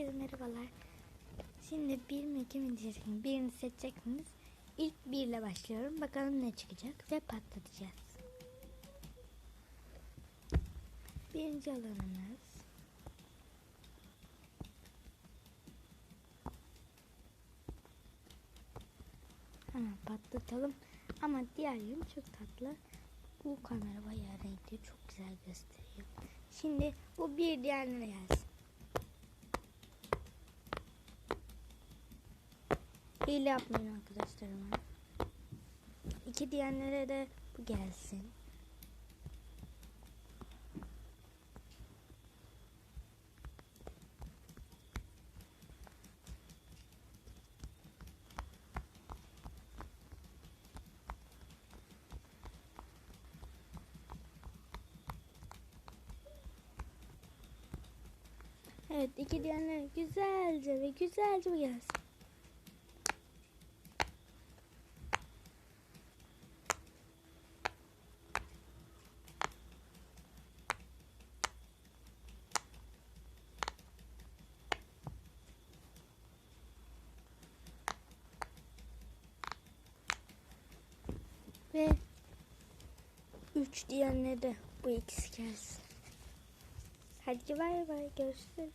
Herkese merhabalar. Şimdi bir mi iki mi diyeceksiniz? Birini seçeceksiniz. İlk bir ile başlıyorum. Bakalım ne çıkacak ve patlatacağız. Birinci alanımız. Hemen patlatalım. Ama diğer yönü çok tatlı. Bu kamera bayağı renkli. Çok güzel gösteriyor. Şimdi bu bir diğerine gelsin. Hile yapmayın arkadaşlarıma. İki diyenlere de bu gelsin. Evet iki diyenlere güzelce ve güzelce bu gelsin. Ve 3 diyenlere de bu ikisi gelsin. Hadi bay bay görüşürüz.